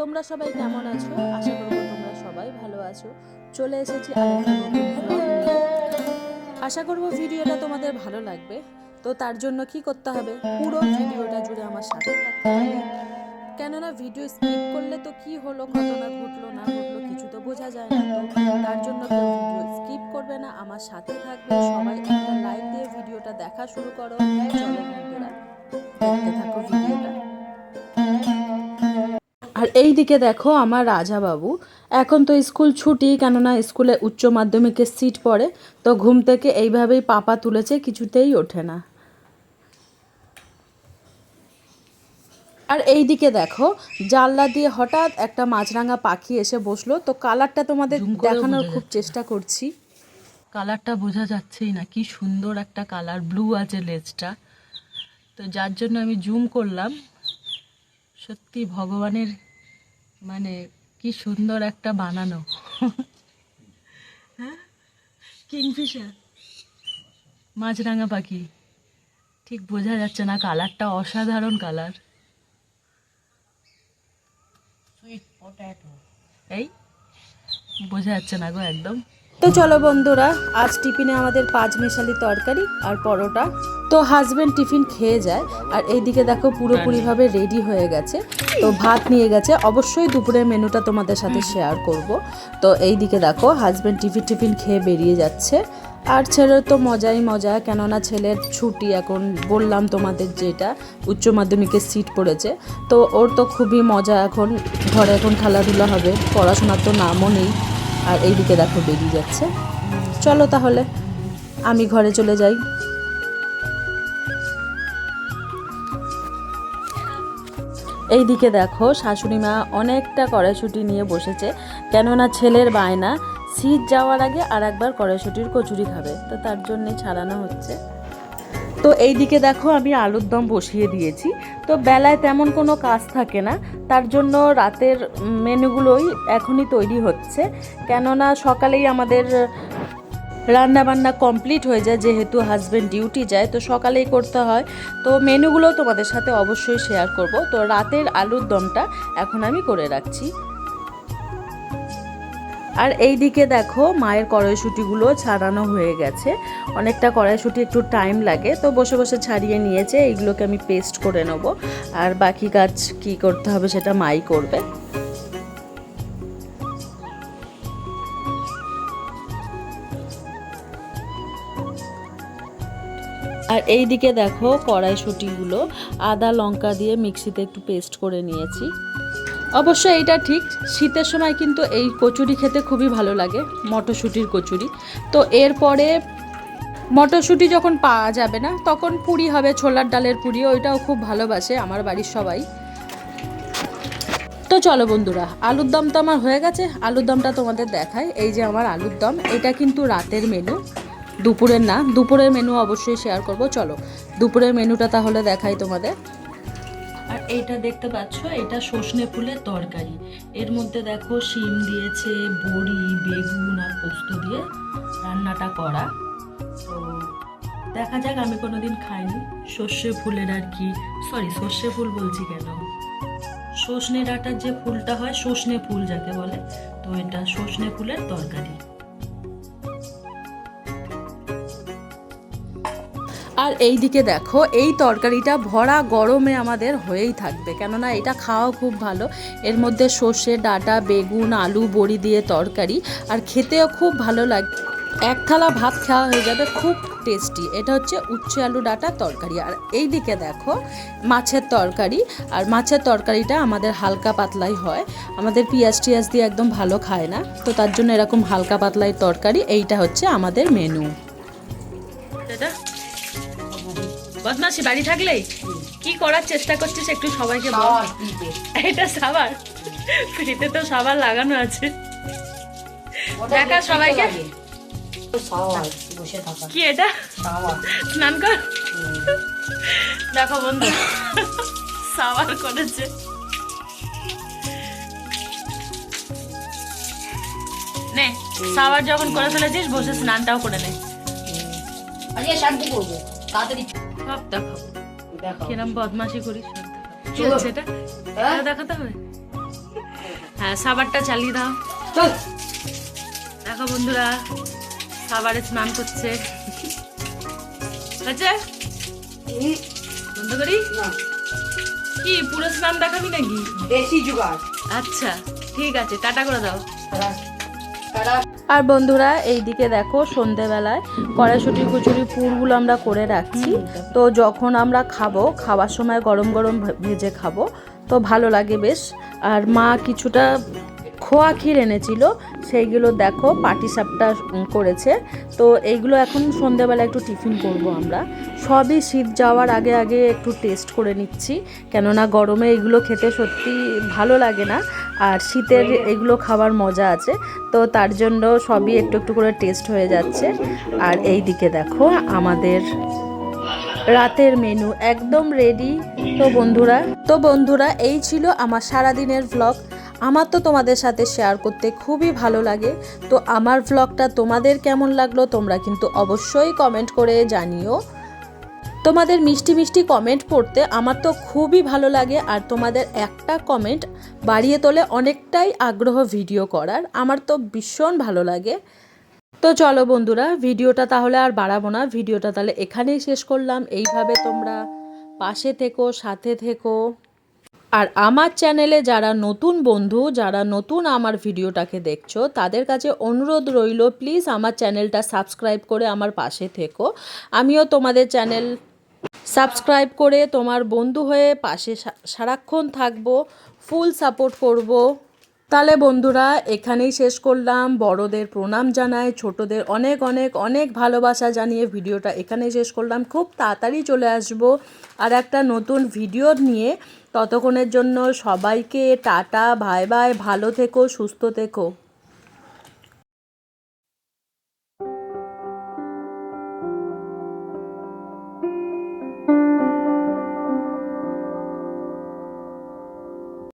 তোমরা সবাই কেমন আছো? আশা করব তোমরা সবাই ভালো আছো। চলে এসেছি। আশা করব ভিডিওটা তোমাদের ভালো লাগবে। তো তার জন্য কি করতে হবে? পুরো ভিডিওটা জুড়ে আমার সাথে থাকতে হবে। কেননা ভিডিও স্কিপ করলে তো কি হলো, ঘটনা ঘটলো, না ঘটলো, কিছু তো বোঝা যায় না। তো তার জন্য কেউ ভিডিও স্কিপ করবে না, আমার সাথে থাকবে। সবাই একটা লাইক দিয়ে ভিডিওটা দেখা শুরু করো। চলো বন্ধুরা, দেখতে থাকো ভিডিওটা আর এই দিকে দেখো আমার রাজা বাবু এখন তো স্কুল ছুটি কেননা স্কুলে উচ্চ মাধ্যমিকের সিট পড়ে তো ঘুম থেকে এইভাবেই পাপা তুলেছে কিছুতেই ওঠে না। আর এই দিকে দেখো জানলা দিয়ে হঠাৎ একটা মাছরাঙা পাখি এসে বসল। তো কালারটা তোমাদের দেখানোর খুব চেষ্টা করছি। কালারটা বোঝা যাচ্ছেই না কি সুন্দর একটা কালার ব্লু আছে লেজটা। তো যার জন্য আমি জুম করলাম। সত্যি ভগবানের মানে কি সুন্দর একটা বানানো। হ্যাঁ? কিংফিশার। মাছরাঙা পাখি। ঠিক বোঝা যাচ্ছে না কালারটা অসাধারণ কালার। এই বোঝা যাচ্ছে না গো একদম। তো চলো বন্ধুরা আজ টিফিনে আমাদের পাঁচ মেশালি তরকারি আর পরোটা। তো হাজবেন্ড টিফিন খেয়ে যায় আর এইদিকে দেখো পুরোপুরিভাবে রেডি হয়ে গেছে। তো ভাত নিয়ে গেছে। অবশ্যই দুপুরের মেনুটা তোমাদের সাথে শেয়ার করব। তো এইদিকে দেখো হাজবেন্ড টিফিন টিফিন খেয়ে বেরিয়ে যাচ্ছে। আর ছেলের তো মজাই মজা কেননা ছেলের ছুটি এখন বললাম তোমাদের যেটা উচ্চ মাধ্যমিকের সিট পড়েছে। তো ওর তো খুবই মজা এখন ঘরে এখন খেলাধুলা হবে পড়াশোনার তো নামও নেই। আর এইদিকে দেখো বেরিয়ে যাচ্ছে। চলো তাহলে, আমি ঘরে চলে যাই। এইদিকে দেখো শাশুড়ি মা অনেকটা কড়াইশুটি নিয়ে বসেছে, কেননা ছেলের বায়না, শীত যাওয়ার আগে আর একবার কড়াইশুটির কচুরি খাবে, তো তার জন্যে ছাড়ানো হচ্ছে। তো এই দিকে দেখো আমি আলুর দম বসিয়ে দিয়েছি। তো বেলায় তেমন কোনো কাজ থাকে না, তার জন্য রাতের মেনুগুলোই এখনই তৈরি হচ্ছে। কেননা সকালেই আমাদের রান্না বান্না কমপ্লিট হয়ে যায়, যেহেতু হাজব্যান্ড ডিউটি যায়, তো সকালেই করতে হয়। তো মেনুগুলো তোমাদের সাথে অবশ্যই শেয়ার করব। তো রাতের আলুর দমটা এখন আমি করে রাখছি। আর এই দিকে দেখো মায়ের কড়াইশুটিগুলো ছাড়ানো হয়ে গেছে। অনেকটা কড়াইশুটি একটু টাইম লাগে, তো বসে বসে ছাড়িয়ে নিয়েছে, এইগুলোকে আমি পেস্ট করে নেব। আর বাকি কাজ কি করতে হবে সেটা মাই করবে। আর এই দিকে দেখো কড়াইশুটিগুলো আদা, লঙ্কা দিয়ে মিক্সিতে একটু পেস্ট করে নিয়েছি। অবশ্য এইটা ঠিক, শীতের সময় কিন্তু এই কচুরি খেতে খুবই ভালো লাগে, মটরশুঁটির কচুরি। তো এরপরে মটরশুঁটি যখন পাওয়া যাবে না, তখন পুরি হবে, ছোলার ডালের পুরি, ওইটাও খুব ভালোবাসে আমার বাড়ির সবাই। তো চলো বন্ধুরা, আলুর দম তো আমার হয়ে গেছে, আলুর দমটা তোমাদের দেখায় এই যে আমার আলুর দম, এটা কিন্তু রাতের মেনু, দুপুরের না, দুপুরের মেনু অবশ্যই শেয়ার করব। চলো, দুপুরের মেনুটা তাহলে দেখাই তোমাদের। এইটা দেখতে পাচ্ছ, এটা সর্ষে ফুলের তরকারি। এর মধ্যে দেখো শিম দিয়েছে, বড়ি, বেগুন আর পোস্ত দিয়ে রান্নাটা করা। তো দেখা যাক, আমি কোনোদিন খাইনি। সর্ষে ফুলের আর কি সরি সর্ষে ফুল বলছি কেন? সর্ষে ডাঁটার যে ফুলটা হয়, সর্ষে ফুল যাকে বলে, তো এটা সর্ষে ফুলের তরকারি। আর এই দিকে দেখো, এই তরকারিটা ভরা গরমে আমাদের হয়েই থাকবে। কেননা এটা খাওয়াও খুব ভালো। এর মধ্যে সর্ষে, ডাটা, বেগুন, আলু, বড়ি দিয়ে তরকারি। আর খেতেও খুব ভালো লাগে, এক থালা ভাত খাওয়া হয়ে যাবে, খুব টেস্টি। এটা হচ্ছে উচ্ছে আলু, ডাটা তরকারি। আর এই দিকে দেখো, মাছের তরকারি। আর মাছের তরকারিটা আমাদের হালকা পাতলাই হয়। আমাদের পিঁয়াজ টিয়াজ দিয়ে একদম ভালো খায় না। তো তার জন্য এরকম হালকা পাতলাই তরকারি, এইটা হচ্ছে আমাদের মেনু এটা বদমাসি বাড়ি থাকলে কি করার চেষ্টা করছিস একটু সবাইকে বল। এটা সাবার ফ্রিতে তো সাবার লাগানো আছে। দেখা সবাইকে। কি এটা? স্নান কর। দেখো বন্ধু সাবার করেছে। নে সাবার যখন করে ফেলেছিস বসে স্নানটাও করে নে। আজকে শান্তি করব। তাড়াতাড়ি সব দেখো দেখো কিরম বদমাশি করিস? কি হচ্ছে এটা হ্যাঁ? এটা দেখাতে হবে? হ্যাঁ সাবারটা চালিয়ে দাও। দেখো বন্ধুরা সাবারে স্নান করছে। আচ্ছা হুম, বন্ধ করি? কি পুরো স্নান দেখাবি নাকি? জুগাড়। আচ্ছা ঠিক আছে টাটা করে দাও। আর বন্ধুরা এই দিকে দেখো সন্ধেবেলায় কড়াইশুটি কুচুরি পুরগুলো আমরা করে রাখছি। তো যখন আমরা খাব, খাওয়ার সময় গরম গরম ভেজে খাব, তো ভালো লাগে বেশ। আর মা কিছুটা খোয়া ক্ষীর এনেছিল, সেইগুলো দেখো পাটি সাপটা করেছে। তো এইগুলো এখন সন্ধেবেলা একটু টিফিন করব আমরা। সবই শীত যাওয়ার আগে আগে একটু টেস্ট করে নিচ্ছি, কেননা গরমে এগুলো খেতে সত্যি ভালো লাগে না। আর শীতের এগুলো খাবার মজা আছে, তো তার জন্য সবই একটু একটু করে টেস্ট হয়ে যাচ্ছে। আর এই দিকে দেখো আমাদের রাতের মেনু, একদম রেডি তো বন্ধুরা তো বন্ধুরা, এই ছিল আমার সারাদিনের ভ্লগ আমার তো তোমাদের সাথে শেয়ার করতে খুবই ভালো লাগে। তো আমার ভ্লগটা তোমাদের কেমন লাগল তোমরা কিন্তু অবশ্যই কমেন্ট করে জানিও। তোমাদের মিষ্টি মিষ্টি কমেন্ট পড়তে আমার তো খুবই ভালো লাগে আর তোমাদের একটা কমেন্ট বাড়িয়ে তোলে অনেকটাই আগ্রহ ভিডিও করার। আমার তো ভীষণ ভালো লাগে। তো চলো বন্ধুরা, ভিডিওটা তাহলে আর বাড়াবো না। ভিডিওটা তাহলে এখানেই শেষ করলাম। এইভাবে তোমরা পাশে থেকো, সাথে থেকো। আর আমার চ্যানেলে যারা নতুন বন্ধু, যারা নতুন আমার ভিডিওটাকে দেখছ, তাদের কাছে অনুরোধ রইল প্লিজ আমার চ্যানেলটা সাবস্ক্রাইব করে আমার পাশে থেকো। আমিও তোমাদের চ্যানেল সাবস্ক্রাইব করে তোমার বন্ধু হয়ে পাশে সারাক্ষণ থাকব ফুল সাপোর্ট করব। তাহলে বন্ধুরা, এখানেই শেষ করলাম। বড়দের প্রণাম জানায় ছোটদের অনেক অনেক অনেক ভালোবাসা জানিয়ে ভিডিওটা এখানেই শেষ করলাম। খুব তাড়াতাড়ি চলে আসব আর একটা নতুন ভিডিও নিয়ে। ততক্ষণের জন্য সবাইকে টাটা ভাই ভাই ভালো থেকো, সুস্থ থেকো।